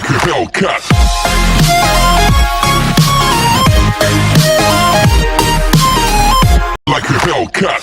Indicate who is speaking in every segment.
Speaker 1: like a Hellcat. Like a Hellcat.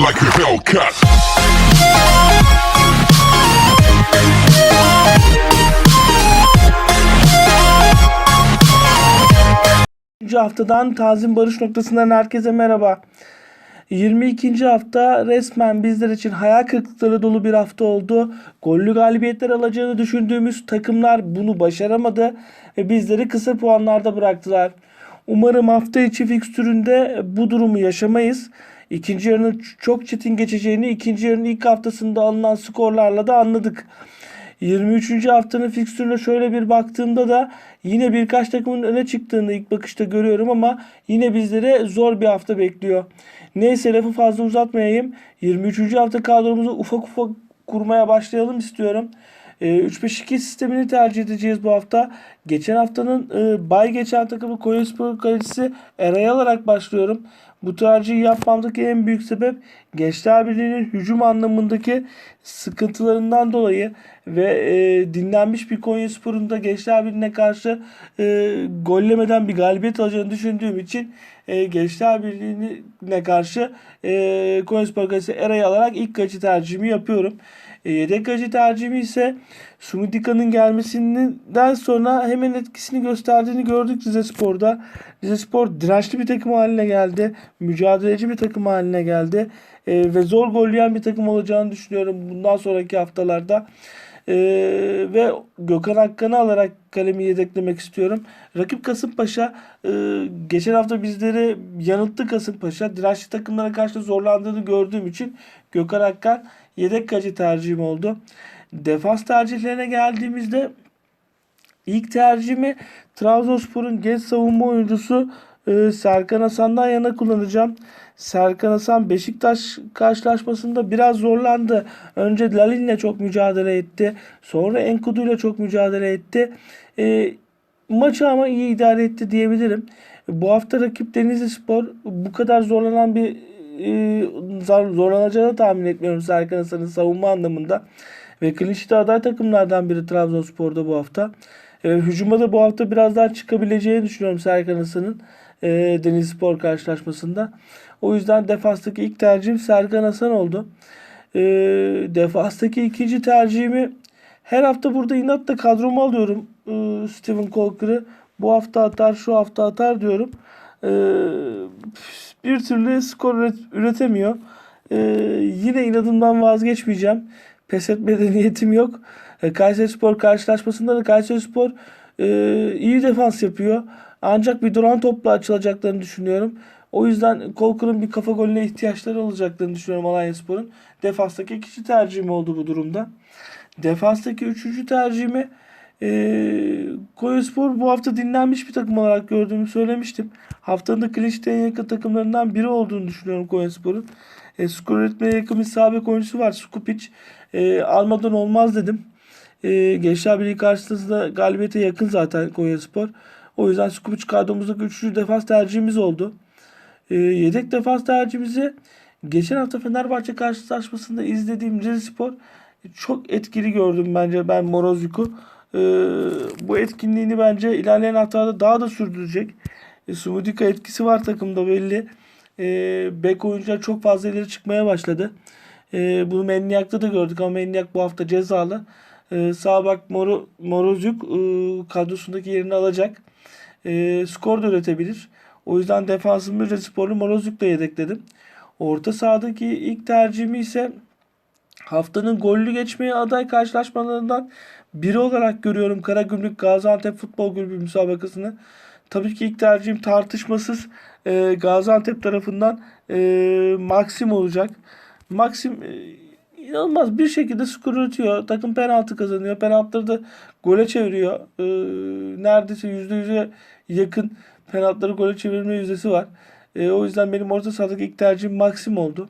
Speaker 1: Like a Hellcat.
Speaker 2: İkinci haftadan Tazim Barış noktasından herkese merhaba. 22. hafta resmen bizler için hayal kırıklıkları dolu bir hafta oldu. Gollü galibiyetler alacağını düşündüğümüz takımlar bunu başaramadı ve bizleri kısa puanlarda bıraktılar. Umarım hafta içi fikstüründe bu durumu yaşamayız. İkinci yarının çok çetin geçeceğini ikinci yarının ilk haftasında alınan skorlarla da anladık. 23. haftanın fikstürüne şöyle bir baktığımda da yine birkaç takımın öne çıktığını ilk bakışta görüyorum ama yine bizlere zor bir hafta bekliyor. Neyse lafı fazla uzatmayayım. 23. hafta kadromuzu ufak ufak kurmaya başlayalım istiyorum. Ee, 3-5-2 sistemini tercih edeceğiz bu hafta. Geçen haftanın e, bay geçen takımı Konyaspor kalecisi Eray alarak başlıyorum. Bu tercihi yapmamdaki en büyük sebep Gençler Birliği'nin hücum anlamındaki sıkıntılarından dolayı ve e, dinlenmiş bir Konyaspor'un da Gençler Birliği'ne karşı e, gollemeden bir galibiyet alacağını düşündüğüm için e, Gençler Birliği'ne karşı e, Konyaspor kalecisi Eray'ı alarak ilk kaçı tercihimi yapıyorum. E, yedek kaleci tercihimi ise Sumidika'nın gelmesinden sonra hemen etkisini gösterdiğini gördük Rize Spor'da. Rize Spor dirençli bir takım haline geldi. Mücadeleci bir takım haline geldi. E, ve zor golleyen bir takım olacağını düşünüyorum bundan sonraki haftalarda. E, ve Gökhan Akkan'ı alarak kalemi yedeklemek istiyorum. Rakip Kasımpaşa e, geçen hafta bizleri yanılttı Kasımpaşa. Dirençli takımlara karşı zorlandığını gördüğüm için Gökhan Akkan yedek kaleci tercihim oldu. Defans tercihlerine geldiğimizde ilk tercihimi Trabzonspor'un genç savunma oyuncusu e, Serkan Hasan'dan yana kullanacağım. Serkan Hasan Beşiktaş karşılaşmasında biraz zorlandı. Önce Lalin'le çok mücadele etti. Sonra Enkudu ile çok mücadele etti. E, maçı ama iyi idare etti diyebilirim. Bu hafta rakip Denizli Spor bu kadar zorlanan bir e, zor- zorlanacağını tahmin etmiyorum Serkan Hasan'ın savunma anlamında. Ve Clinch'te aday takımlardan biri Trabzonspor'da bu hafta. E, hücuma da bu hafta biraz daha çıkabileceğini düşünüyorum Serkan Hasan'ın e, Denizli Spor karşılaşmasında. O yüzden defanstaki ilk tercihim Serkan Hasan oldu. E, defanstaki ikinci tercihimi her hafta burada inatla kadromu alıyorum e, Steven Colker'ı. Bu hafta atar, şu hafta atar diyorum. E, bir türlü skor üret- üretemiyor. E, yine inadımdan vazgeçmeyeceğim. Pes etmede niyetim yok. E, Kayseri Spor karşılaşmasında da Kayseri Spor e, iyi defans yapıyor. Ancak bir duran topla açılacaklarını düşünüyorum. O yüzden Kolkur'un bir kafa golüne ihtiyaçları olacaklarını düşünüyorum Alanya Spor'un. Defanstaki ikinci tercihim oldu bu durumda. Defanstaki üçüncü tercihimi e, Konyaspor bu hafta dinlenmiş bir takım olarak gördüğümü söylemiştim. Haftanın da Kliş'te en yakın takımlarından biri olduğunu düşünüyorum Konyaspor'un. E, skor üretmeye yakın bir sabek oyuncusu var Skupic. E, almadan olmaz dedim. E, Gençler Birliği karşısında galibiyete yakın zaten Konyaspor. O yüzden Skupic kadromuzdaki üçüncü defans tercihimiz oldu. E, yedek defans tercihimizi geçen hafta Fenerbahçe karşılaşmasında izlediğim Rizespor çok etkili gördüm bence ben Morozuk'u. E, bu etkinliğini bence ilerleyen haftalarda daha da sürdürecek. E, Sumudika etkisi var takımda belli. E, bek oyuncular çok fazla ileri çıkmaya başladı. E, bunu Menniak'ta da gördük ama Menniak bu hafta cezalı. E, sağ bak Moro, Morozuk e, kadrosundaki yerini alacak. E, skor da üretebilir. O yüzden defansımı Resporlu Morozuk'la yedekledim. Orta sahadaki ilk tercihimi ise haftanın gollü geçmeye aday karşılaşmalarından biri olarak görüyorum Karagümrük Gaziantep Futbol Kulübü müsabakasını. Tabii ki ilk tercihim tartışmasız e, Gaziantep tarafından e, Maxim olacak. Maxim e, inanılmaz bir şekilde skor üretiyor. Takım penaltı kazanıyor. Penaltıları da gole çeviriyor. E, neredeyse %100'e yakın penaltıları gole çevirme yüzdesi var. E, o yüzden benim orta sahadaki ilk tercihim Maxim oldu.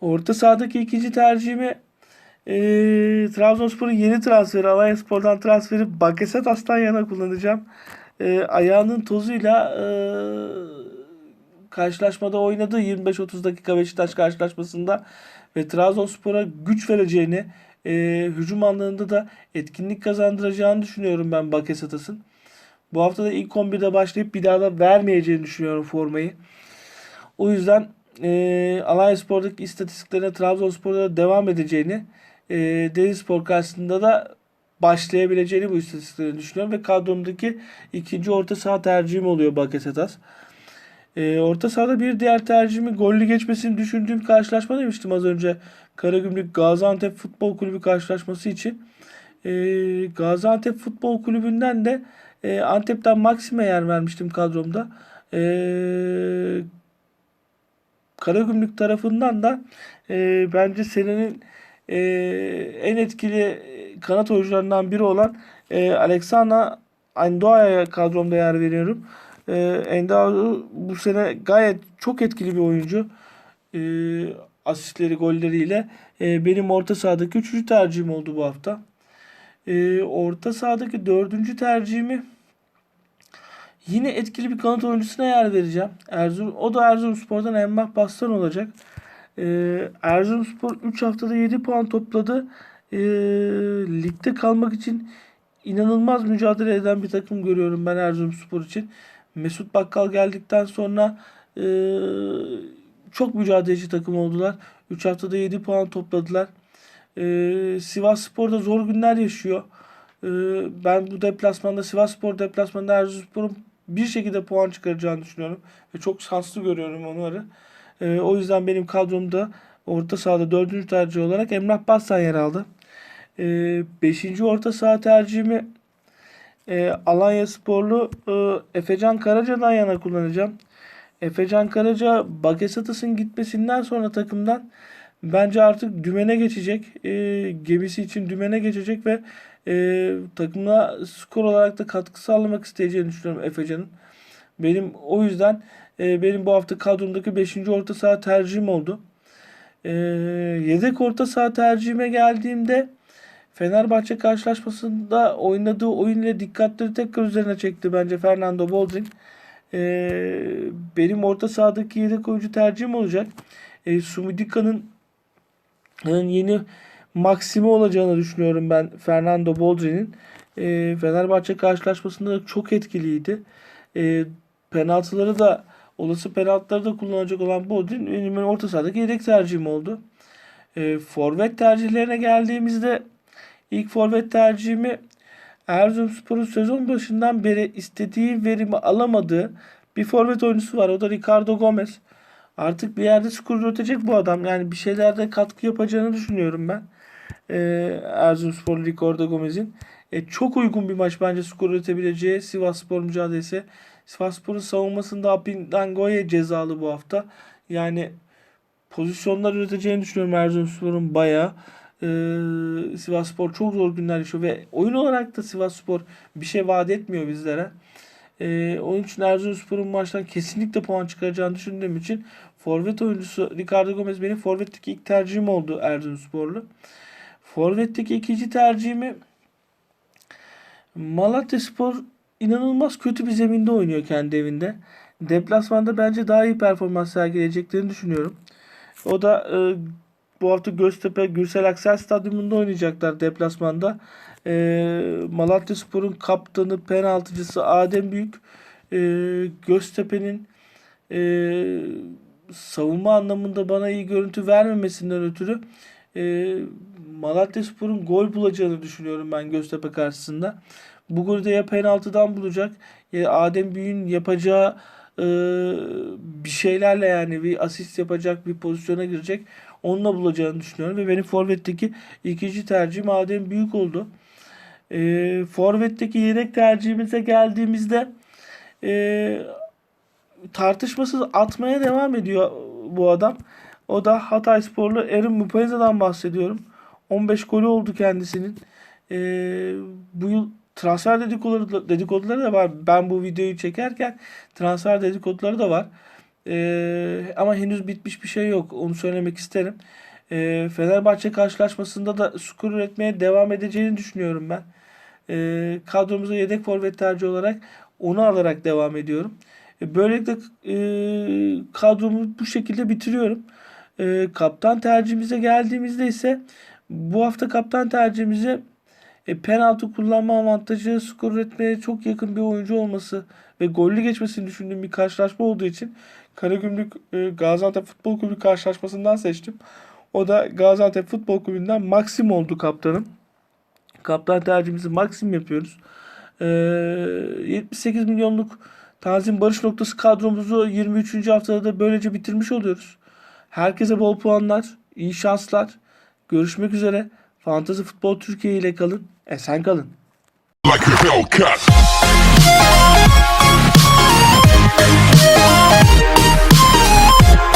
Speaker 2: Orta sahadaki ikinci tercihimi e, Trabzonspor'un yeni transferi, Alanya Spor'dan transferi Bakasetas'tan yana kullanacağım. E, ayağının tozuyla e, karşılaşmada oynadı 25-30 dakika Beşiktaş karşılaşmasında ve Trabzonspor'a güç vereceğini, e, hücum anlamında da etkinlik kazandıracağını düşünüyorum ben Bakasetas'ın. Bu hafta da ilk 11'de başlayıp bir daha da vermeyeceğini düşünüyorum formayı. O yüzden e, Alanyaspor'daki istatistiklerine Trabzonspor'da da devam edeceğini, e, Denizspor karşısında da başlayabileceğini bu istatistiklerini düşünüyorum ve kadromdaki ikinci orta saha tercihim oluyor Bakasetas. E, orta sahada bir diğer tercihimi gollü geçmesini düşündüğüm karşılaşma demiştim az önce. Karagümrük Gaziantep Futbol Kulübü karşılaşması için. E, Gaziantep Futbol Kulübü'nden de e, Antep'ten Maxim'e yer vermiştim kadromda. E, Karagümrük tarafından da e, bence senenin e, en etkili kanat oyuncularından biri olan e, Alexandra Endoa'ya kadromda yer veriyorum. E, Endoa bu sene gayet çok etkili bir oyuncu. E, asistleri, golleriyle. E, benim orta sahadaki üçüncü tercihim oldu bu hafta. E, orta sahadaki dördüncü tercihimi Yine etkili bir kanat oyuncusuna yer vereceğim. Erzurum, o da Erzurumspor'dan Emrah Bastan olacak. Ee, Erzurumspor 3 haftada 7 puan topladı. Ee, ligde kalmak için inanılmaz mücadele eden bir takım görüyorum ben Erzurumspor için. Mesut Bakkal geldikten sonra e, çok mücadeleci takım oldular. 3 haftada 7 puan topladılar. Ee, Sivas Spor'da zor günler yaşıyor. Ee, ben bu deplasmanda Sivas Spor deplasmanında Erzurumspor'un bir şekilde puan çıkaracağını düşünüyorum. Ve çok şanslı görüyorum onları. Ee, o yüzden benim kadromda orta sahada dördüncü tercih olarak Emrah Bastan yer aldı. Ee, beşinci orta saha tercihimi e, Alanya Sporlu e, Efecan Karaca'dan yana kullanacağım. Efecan Karaca Bakasetas'ın gitmesinden sonra takımdan bence artık dümene geçecek. E, gemisi için dümene geçecek ve e, takımına skor olarak da katkı sağlamak isteyeceğini düşünüyorum Efecan'ın. Benim o yüzden e, benim bu hafta kadromdaki 5. orta saha tercihim oldu. E, yedek orta saha tercihime geldiğimde Fenerbahçe karşılaşmasında oynadığı oyun ile dikkatleri tekrar üzerine çekti bence Fernando Boldrin. E, benim orta sahadaki yedek oyuncu tercihim olacak. E, Sumidika'nın yeni maksimi olacağını düşünüyorum ben Fernando Boldrin'in. E, Fenerbahçe karşılaşmasında da çok etkiliydi. E, penaltıları da olası penaltıları da kullanacak olan Boldrin benim orta sahadaki yedek tercihim oldu. E, forvet tercihlerine geldiğimizde ilk forvet tercihimi Erzurumspor'un sezon başından beri istediği verimi alamadığı bir forvet oyuncusu var. O da Ricardo Gomez. Artık bir yerde skor üretecek bu adam. Yani bir şeylerde katkı yapacağını düşünüyorum ben. Ee, Erzurumspor Ricardo Gomez'in. E, çok uygun bir maç bence skor üretebileceği Sivasspor mücadelesi. Sivasspor'un savunmasında Apindangoye cezalı bu hafta. Yani pozisyonlar üreteceğini düşünüyorum Erzurumspor'un bayağı. Ee, Sivasspor çok zor günler yaşıyor ve oyun olarak da Sivasspor bir şey vaat etmiyor bizlere. Ee, onun için Erzurumspor'un maçtan kesinlikle puan çıkaracağını düşündüğüm için forvet oyuncusu Ricardo Gomez benim forvetteki ilk tercihim oldu Erzurumsporlu. Forvetteki ikinci tercihimi Malatyaspor inanılmaz kötü bir zeminde oynuyor kendi evinde. Deplasmanda bence daha iyi performans sergileyeceklerini düşünüyorum. O da e, bu hafta Göztepe Gürsel Aksel Stadyumunda oynayacaklar deplasmanda. E, Malatyaspor'un kaptanı, penaltıcısı Adem Büyük e, Göztepe'nin e, savunma anlamında bana iyi görüntü vermemesinden ötürü e, Malatyaspor'un gol bulacağını düşünüyorum ben Göztepe karşısında. Bu golü de ya penaltıdan bulacak ya Adem Büyük'ün yapacağı e, bir şeylerle yani bir asist yapacak bir pozisyona girecek. Onunla bulacağını düşünüyorum ve benim forvetteki ikinci tercihim Adem Büyük oldu. E, forvetteki yedek tercihimize geldiğimizde e, tartışmasız atmaya devam ediyor bu adam. O da Hatay sporlu Erin Mupayza'dan bahsediyorum. 15 golü oldu kendisinin. E, bu yıl transfer dedikoduları, dedikoduları da var. Ben bu videoyu çekerken transfer dedikoduları da var. Ee, ama henüz bitmiş bir şey yok. Onu söylemek isterim. Ee, Fenerbahçe karşılaşmasında da skor üretmeye devam edeceğini düşünüyorum ben. Ee, kadromuza yedek forvet tercih olarak onu alarak devam ediyorum. E, böylelikle e, kadromu bu şekilde bitiriyorum. E, kaptan tercihimize geldiğimizde ise bu hafta kaptan tercihimize e, penaltı kullanma avantajı, skor üretmeye çok yakın bir oyuncu olması ve gollü geçmesini düşündüğüm bir karşılaşma olduğu için Karagümrük e, Gaziantep Futbol Kulübü karşılaşmasından seçtim. O da Gaziantep Futbol Kulübü'nden Maxim oldu kaptanım. Kaptan tercihimizi Maxim yapıyoruz. E, 78 milyonluk Tanzim Barış noktası kadromuzu 23. haftada da böylece bitirmiş oluyoruz. Herkese bol puanlar, iyi şanslar. Görüşmek üzere. Fantazi Futbol Türkiye ile kalın. Esen kalın.
Speaker 1: Like a Hellcat.